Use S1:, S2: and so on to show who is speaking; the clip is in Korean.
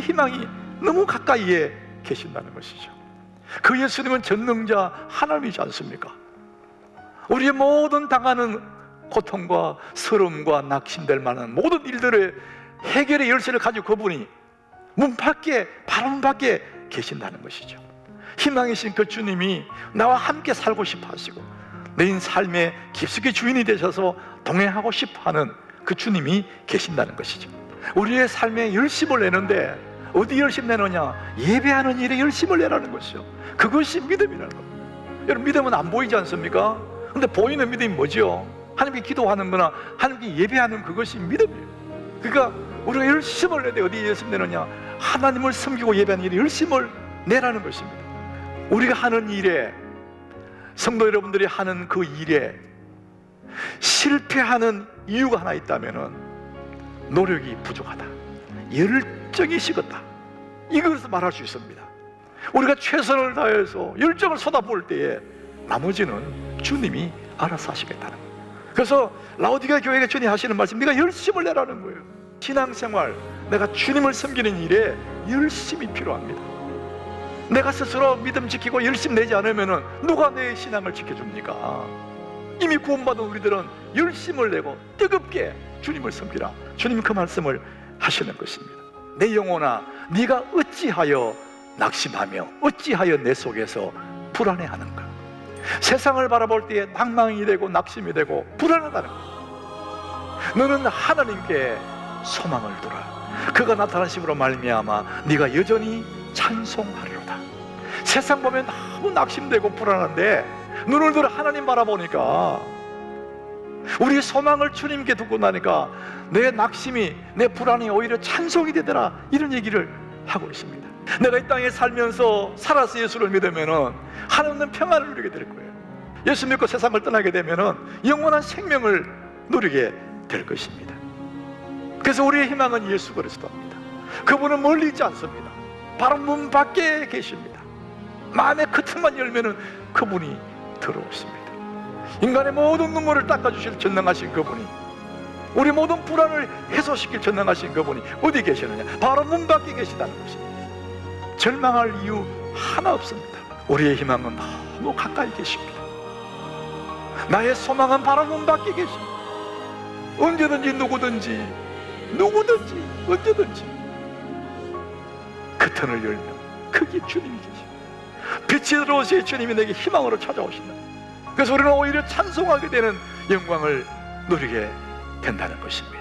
S1: 희망이 너무 가까이에 계신다는 것이죠. 그 예수님은 전능자 하나님이지 않습니까? 우리의 모든 당하는 고통과 서름과 낙심될 만한 모든 일들의 해결의 열쇠를 가지고 그분이 문 밖에 문 밖에 계신다는 것이죠. 희망이신 그 주님이 나와 함께 살고 싶어 하시고 내 삶의 깊숙이 주인이 되셔서 동행하고 싶어 하는 그 주님이 계신다는 것이죠. 우리의 삶에 열심을 내는데 어디 열심 내느냐? 예배하는 일에 열심을 내라는 것이죠. 그것이 믿음이라는 겁니다. 여러분 믿음은 안 보이지 않습니까? 근데 보이는 믿음이 뭐지요? 하나님께 기도하는 거나 하나님께 예배하는 그것이 믿음이에요. 그러니까 우리가 열심을 내되 어디 열심 내느냐? 하나님을 섬기고 예배하는 일에 열심을 내라는 것입니다. 우리가 하는 일에 성도 여러분들이 하는 그 일에 실패하는 이유가 하나 있다면은 노력이 부족하다. 열 정이 식었다. 이것을 말할 수 있습니다. 우리가 최선을 다해서 열정을 쏟아부을 때에 나머지는 주님이 알아서 하시겠다는 거예요. 그래서 라오디가 교회가 주님 하시는 말씀, 네가 열심을 내라는 거예요. 신앙생활, 내가 주님을 섬기는 일에 열심이 필요합니다. 내가 스스로 믿음 지키고 열심 내지 않으면 누가 내 신앙을 지켜줍니까? 이미 구원받은 우리들은 열심을 내고 뜨겁게 주님을 섬기라. 주님 그 말씀을 하시는 것입니다. 내 영혼아, 네가 어찌하여 낙심하며 어찌하여 내 속에서 불안해하는가? 세상을 바라볼 때에 낭망이 되고 낙심이 되고 불안하다는 것. 너는 하나님께 소망을 두라. 그가 나타나심으로 말미암아 네가 여전히 찬송하리로다. 세상 보면 너무 낙심되고 불안한데 눈을 들어 하나님 바라보니까 우리 소망을 주님께 두고 나니까 내 낙심이 내 불안이 오히려 찬송이 되더라 이런 얘기를 하고 있습니다. 내가 이 땅에 살면서 살아서 예수를 믿으면은 하나님 평안을 누리게 될 거예요. 예수 믿고 세상을 떠나게 되면은 영원한 생명을 누리게 될 것입니다. 그래서 우리의 희망은 예수 그리스도입니다. 그분은 멀리 있지 않습니다. 바로 문 밖에 계십니다. 마음의 그 틈만 열면은 그분이 들어오십니다. 인간의 모든 눈물을 닦아주실 전능하신 그분이 우리 모든 불안을 해소시킬 전능하신 그분이 어디 계시느냐? 바로 문 밖에 계시다는 것입니다. 절망할 이유 하나 없습니다. 우리의 희망은 너무 가까이 계십니다. 나의 소망은 바로 문 밖에 계십니다. 언제든지 누구든지 누구든지 언제든지 그 턴을 열면 그게 주님이 계십니다. 빛이 들어오시 주님이 내게 희망으로 찾아오신다. 그래서 우리는 오히려 찬송하게 되는 영광을 누리게 된다는 것입니다.